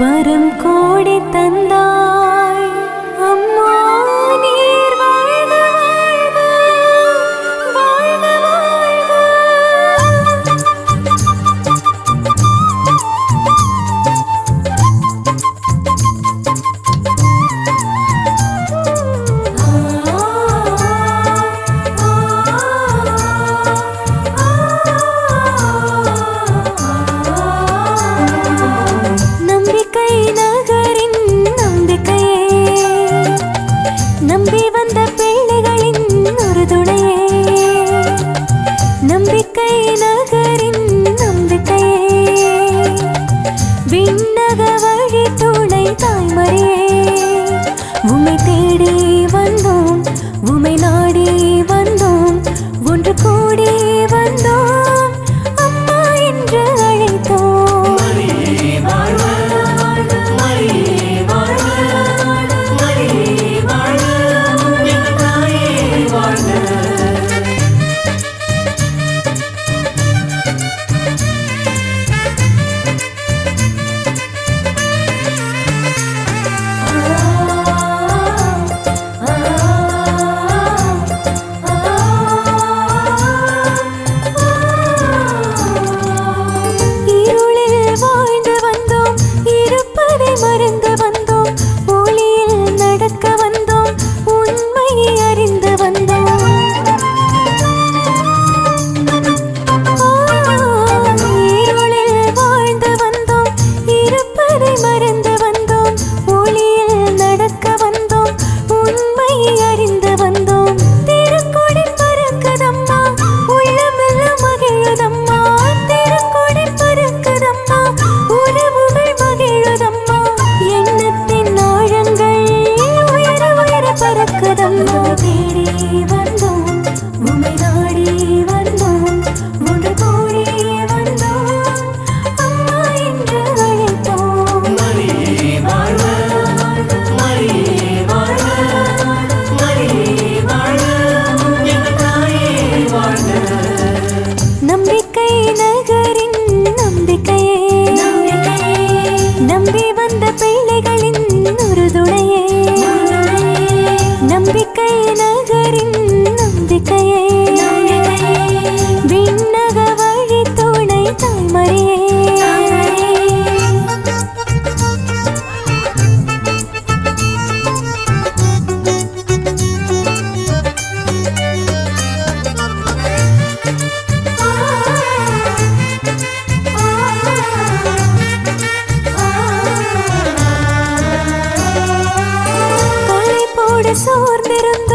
வரம் கோடி தந்தா தேடி வந்தோம். உமை தெரியவ நகரின் சோர்ந்திருந்தோம்